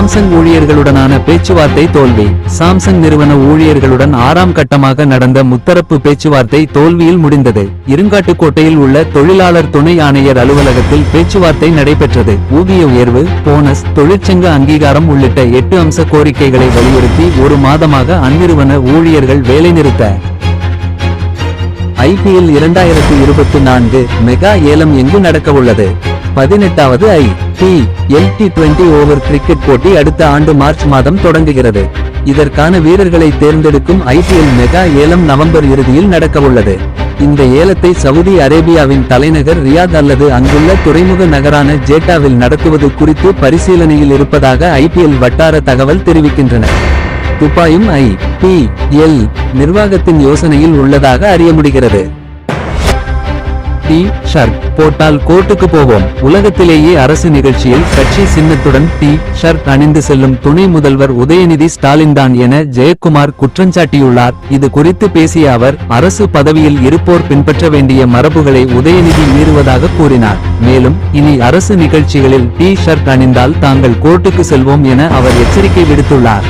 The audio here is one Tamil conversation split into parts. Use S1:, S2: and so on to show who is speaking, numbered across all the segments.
S1: சாம்சங் ஊழியர்களுடனான பேச்சுவார்த்தை தோல்வி. சாம்சங் நிறுவன ஊழியர்களுடன் ஆறாம் கட்டமாக நடந்த முத்தரப்பு பேச்சுவார்த்தை தோல்வியில் முடிந்தது. இருங்காட்டுக்கோட்டையில் உள்ள தொழிலாளர் துணை ஆணையர் அலுவலகத்தில் பேச்சுவார்த்தை நடைபெற்றது. ஊதிய உயர்வு போனஸ் தொழிற்சங்க அங்கீகாரம் உள்ளிட்ட எட்டு அம்ச கோரிக்கைகளை வலியுறுத்தி ஒரு மாதமாக அந்நிறுவன ஊழியர்கள் வேலைநிறுத்த ஐபிஎல் இரண்டாயிரத்தி இருபத்தி நான்கு மெகா ஏலம் எங்கு நடக்க உள்ளது பதினெட்டாவது ஐ. D L D twenty over cricket போட்டி அடுத்த ஆண்டு மார்ச் மாதம் தொடங்குகிறது. இதற்கான வீரர்களை தேர்ந்தெடுக்கும் ஐபிஎல் மெகா ஏலம் நவம்பர் இறுதியில் நடக்கவுள்ளது. இந்த ஏலத்தை சவுதி அரேபியாவின் தலைநகர் ரியாத் அல்லது அங்குள்ள துறைமுக நகரான ஜேட்டாவில் நடத்துவது குறித்து பரிசீலனையில் இருப்பதாக ஐபிஎல் வட்டார தகவல் தெரிவிக்கின்றன. துபாயும் ஐ பி எல் நிர்வாகத்தின் யோசனையில் உள்ளதாக அறிய முடிகிறது. டி ஷர்ட் போட்டால் கோர்ட்டுக்கு போவோம். உலகத்திலேயே அரசு நிகழ்ச்சியில் கட்சி சின்னத்துடன் டி ஷர்ட் அணிந்து செல்லும் துணை முதல்வர் உதயநிதி ஸ்டாலின் தான் என ஜெயக்குமார் குற்றஞ்சாட்டியுள்ளார் இது குறித்து பேசிய அவர் அரசு பதவியில் இருப்போர் பின்பற்ற வேண்டிய மரபுகளை உதயநிதி மீறுவதாக கூறினார். மேலும் இனி அரசு நிகழ்ச்சிகளில் டி ஷர்ட் அணிந்தால் தாங்கள் கோர்ட்டுக்கு செல்வோம் என அவர் எச்சரிக்கை விடுத்துள்ளார்.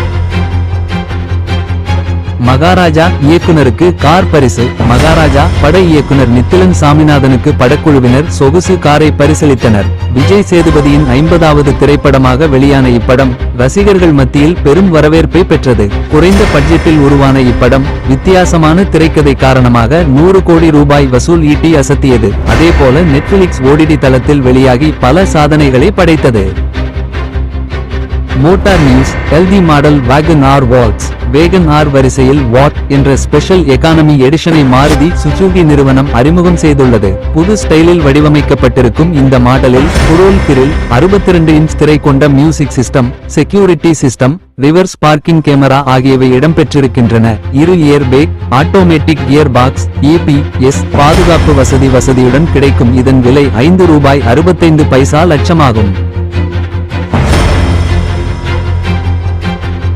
S1: மகாராஜா இயக்குனருக்கு கார் பரிசு. மகாராஜா பட இயக்குனர் நித்திலன் சாமிநாதனுக்கு படக்குழுவினர் சொகுசு காரை பரிசளித்தனர். விஜய் சேதுபதியின் ஐம்பதாவது திரைப்படமாக வெளியான இப்படம் ரசிகர்கள் மத்தியில் பெரும் வரவேற்பை பெற்றது. குறைந்த பட்ஜெட்டில் உருவான இப்படம் வித்தியாசமான திரைக்கதை காரணமாக நூறு கோடி ரூபாய் வசூல் ஈட்டி அசத்தியது. அதேபோல நெட்ஃபிளிக்ஸ் ஓடிடி தளத்தில் வெளியாகி பல சாதனைகளை படைத்தது. Motor news healthy model wagon R Waals. வேகன் ஆர் வரிசையில் வாட் என்ற ஸ்பெஷல் எகானமி எடிஷனை மாருதி சுசுகி நிறுவனம் அறிமுகம் செய்துள்ளது. புது ஸ்டைலில் வடிவமைக்கப்பட்டிருக்கும் இந்த மாடலில் குரோல் கிரில் 62 இன்ச் திரை கொண்ட music system security system reverse parking camera ஆகியவை இடம்பெற்றிருக்கின்றன. இரு air bag automatic gear box E B S பாதுகாப்பு வசதி வசதியுடன் கிடைக்கும். இதன் விலை ஐந்து ரூபாய் அறுபத்தைந்து பைசா லட்சமாகும்.